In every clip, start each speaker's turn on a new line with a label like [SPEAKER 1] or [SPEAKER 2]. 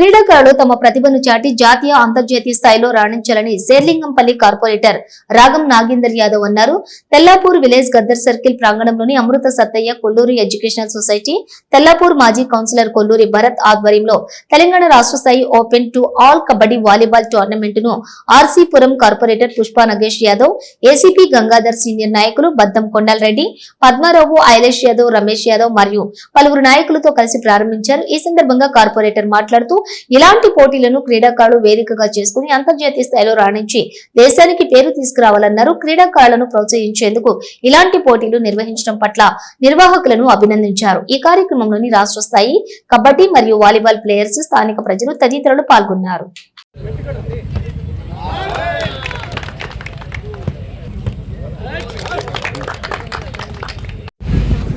[SPEAKER 1] క్రీడాకారులు తమ ప్రతిభను చాటి జాతీయ అంతర్జాతీయ స్థాయిలో రాణించాలని శేర్లింగంపల్లి కార్పొరేటర్ రాగం నాగేందర్ యాదవ్ అన్నారు. తెల్లాపూర్ విలేజ్ గద్దర్ సర్కిల్ ప్రాంగణంలోని అమృత సత్తయ్య కొల్లూరి ఎడ్యుకేషనల్ సొసైటీ తెల్లాపూర్ మాజీ కౌన్సిలర్ కొల్లూరి భరత్ ఆధ్వర్యంలో తెలంగాణ రాష్ట్ర స్థాయి open to all kabaddi volleyball టోర్నమెంట్ను RC Puram corporator Pushpa Nagesh Yadav ACP Gangadhar senior నాయకులు బద్దం కొండలరెడ్డి పద్మారావు ఐలేష్ యాదవ్ రమేష్ యాదవ్ మరియు పలువురు నాయకులతో కలిసి ప్రారంభించారు. ఈ సందర్భంగా కార్పొరేటర్ మాట్లాడుతూ ఇలాంటి పోటీలను క్రీడాకారులు వేదికగా చేసుకుని అంతర్జాతీయ స్థాయిలో రాణించి దేశానికి పేరు తీసుకురావాలన్నారు. క్రీడాకారులను ప్రోత్సహించేందుకు ఇలాంటి పోటీలు నిర్వహించడం పట్ల నిర్వాహకులను అభినందించారు. ఈ కార్యక్రమంలోని రాష్ట్ర స్థాయి కబడ్డీ మరియు వాలీబాల్ ప్లేయర్స్ స్థానిక ప్రజలు తదితరులు పాల్గొన్నారు.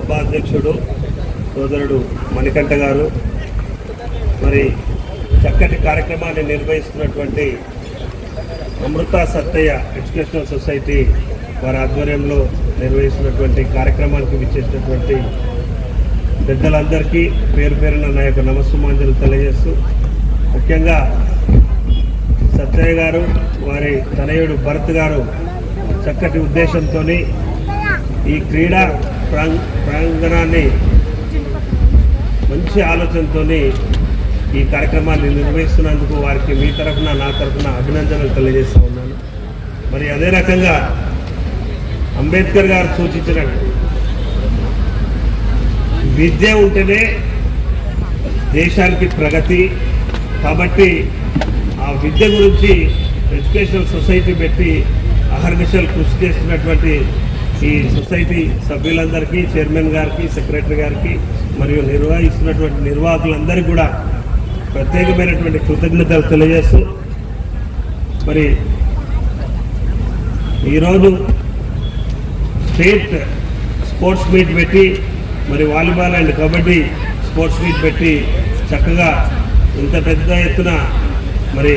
[SPEAKER 2] ఉపాధ్యక్షుడు సోదరుడు మణికంఠ గారు మరి చక్కటి కార్యక్రమాన్ని నిర్వహిస్తున్నటువంటి అమృత సత్తయ్య ఎడ్యుకేషనల్ సొసైటీ వారి ఆధ్వర్యంలో నిర్వహిస్తున్నటువంటి కార్యక్రమానికి విచ్చేసినటువంటి పెద్దలందరికీ పేరు పేరున నా యొక్క నమస్సుమాంజలు తెలియజేస్తూ ముఖ్యంగా సత్తయ్య గారు వారి తనయుడు భరత్ గారు చక్కటి ఉద్దేశంతో ఈ క్రీడా ప్రాంగ ప్రాంగణాన్ని మంచి ఆలోచనతో ఈ కార్యక్రమాన్ని నిర్వహిస్తున్నందుకు వారికి మీ తరఫున నా తరఫున అభినందనలు తెలియజేస్తూ ఉన్నాను. మరి అదే రకంగా అంబేద్కర్ గారు సూచించినట్టు విద్య ఉంటేనే దేశానికి ప్రగతి. కాబట్టి ఆ విద్య గురించి ఎడ్యుకేషనల్ సొసైటీ పెట్టి అహర్నిశలు కృషి చేస్తున్నటువంటి ఈ సొసైటీ సభ్యులందరికీ చైర్మన్ గారికి సెక్రటరీ గారికి మరియు నిర్వహిస్తున్నటువంటి నిర్వాహకులందరికీ కూడా ప్రత్యేకమైనటువంటి కృతజ్ఞతలు తెలియజేస్తూ మరి ఈరోజు స్టేట్ స్పోర్ట్స్ మీట్ పెట్టి మరి volleyball and kabaddi sports meet పెట్టి చక్కగా ఇంత పెద్ద ఎత్తున మరి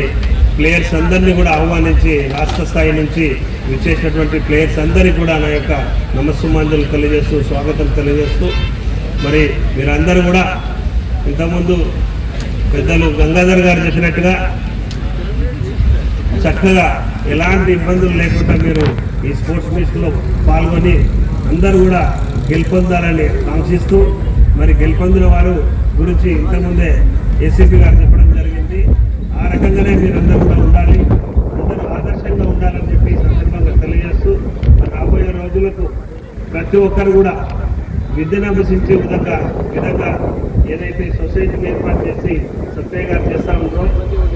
[SPEAKER 2] ప్లేయర్స్ అందరినీ కూడా ఆహ్వానించి రాష్ట్ర స్థాయి నుంచి విచ్చేసినటువంటి ప్లేయర్స్ అందరికీ కూడా నా యొక్క నమస్సుమాంజలు తెలియజేస్తూ స్వాగతం తెలియజేస్తూ మరి మీరందరూ కూడా ఇంతకుముందు పెద్దలు గంగాధర్ గారు చేసినట్టుగా చక్కగా ఎలాంటి ఇబ్బందులు లేకుండా మీరు ఈ స్పోర్ట్స్ మీట్లో పాల్గొని అందరూ కూడా గెలుపొందాలని కాంక్షిస్తూ మరి గెలుపొందిన వారు గురించి ఇంతకుముందే ఏసీపీ గారు చెప్పడం జరిగింది. ఆ రకంగానే మీరు అందరూ కూడా ఉండాలి. అందరూ ఆదర్శంగా ఉండాలని చెప్పి ఈ సందర్భంగా తెలియజేస్తూ రాబోయే రోజులకు ప్రతి ఒక్కరు కూడా విద్యను అభ్యసించే విధంగా విధంగా ఏదైతే సొసైటీని ఏర్పాటు చేసి సత్య గారు చేస్తా ఉందో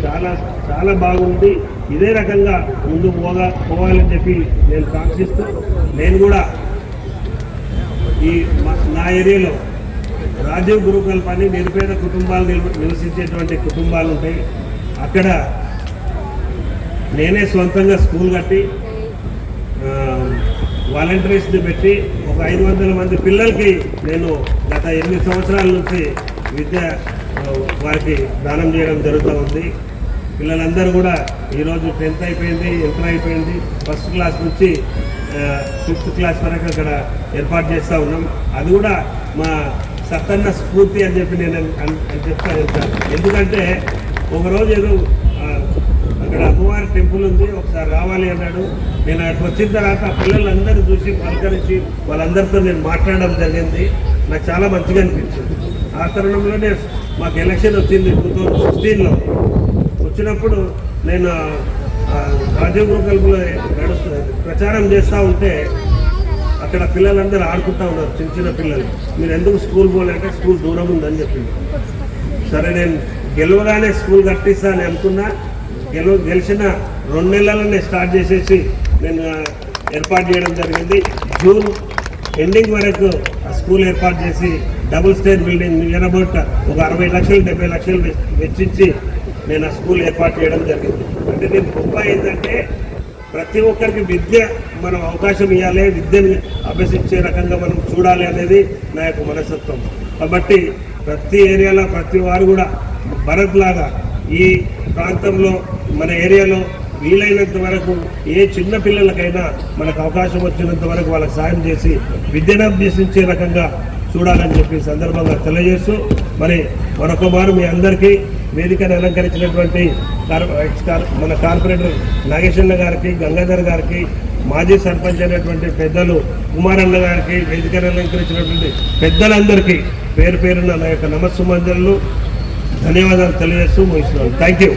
[SPEAKER 2] చాలా చాలా బాగుంది. ఇదే రకంగా ముందుకు పోగా పోవాలని చెప్పి నేను కాంక్షిస్తూ నేను కూడా ఈ మా- నా ఏరియాలో రాజీవ్ గురుకుల పని నిరుపేద కుటుంబాలు నివసించేటువంటి కుటుంబాలు ఉంటాయి. అక్కడ నేనే సొంతంగా స్కూల్ కట్టి వాలంటీర్స్ని పెట్టి ఒక ఐదు వందల మంది పిల్లలకి నేను గత ఎనిమిది సంవత్సరాల నుంచి విద్య వారికి దానం చేయడం జరుగుతూ ఉంది. పిల్లలందరూ కూడా ఈరోజు టెన్త్ అయిపోయింది ఇంటర్ అయిపోయింది. ఫస్ట్ క్లాస్ నుంచి ఫిఫ్త్ క్లాస్ వరకు అక్కడ ఏర్పాటు చేస్తూ ఉన్నాం. అది కూడా మా సత్తన్న స్ఫూర్తి అని చెప్పి నేను అని చెప్తా చెప్తాను. ఎందుకంటే ఒకరోజు ఏదో ఇక్కడ అమ్మవారి టెంపుల్ ఉంది ఒకసారి రావాలి అన్నాడు. నేను అక్కడ వచ్చిన తర్వాత పిల్లలందరూ చూసి పలకరించి వాళ్ళందరితో నేను మాట్లాడడం జరిగింది. నాకు చాలా మంచిగా అనిపించింది. ఆ తరుణంలోనే మాకు ఎలక్షన్ వచ్చింది టూ థౌజండ్ సిక్స్టీన్లో. వచ్చినప్పుడు నేను ఆ, రాజీవ్ గురుకల్పులో ప్రచారం చేస్తూ ఉంటే అక్కడ పిల్లలందరూ ఆడుకుంటా ఉన్నారు చిన్న చిన్న పిల్లలు. మీరు ఎందుకు స్కూల్ పోలంటే స్కూల్ దూరం ఉందని చెప్పింది. సరే నేను గెలవగానే స్కూల్ కట్టిస్తాను అనుకున్నా. గెలు గెలిచిన రెండు నెలలనే స్టార్ట్ చేసేసి నేను ఏర్పాటు చేయడం జరిగింది. జూన్ ఎండింగ్ వరకు ఆ స్కూల్ ఏర్పాటు చేసి double storey building near about ఒక అరవై లక్షలు డెబ్బై లక్షలు వెచ్చించి నేను ఆ స్కూల్ ఏర్పాటు చేయడం జరిగింది. అంటే నేను గొప్ప ఏంటంటే ప్రతి ఒక్కరికి విద్య మనం అవకాశం ఇవ్వాలి విద్యని అభ్యసించే రకంగా మనం చూడాలి అనేది నా యొక్క మనస్తత్వం. కాబట్టి ప్రతి ఏరియాలో ప్రతి వారు కూడా భరత్ లాగా ఈ ప్రాంతంలో మన ఏరియాలో వీలైనంత వరకు ఏ చిన్న పిల్లలకైనా మనకు అవకాశం వచ్చినంత వరకు వాళ్ళకి సాయం చేసి విద్యను అభ్యసించే రకంగా చూడాలని చెప్పి సందర్భంగా తెలియజేస్తూ మరి మరొక మారు మీ అందరికీ వేదికను అలంకరించినటువంటి కార్ ఎక్స్ కార్ మన కార్పొరేటర్ నాగేశ్వర గారికి గంగాధర్ గారికి మాజీ సర్పంచ్ అయినటువంటి పెద్దలు కుమారన్న గారికి వేదికను అలంకరించినటువంటి పెద్దలందరికీ పేరు పేరున నా యొక్క నమస్సుమంజలు ధన్యవాదాలు తెలియజేస్తూ ముగిస్తున్నాను. Thank you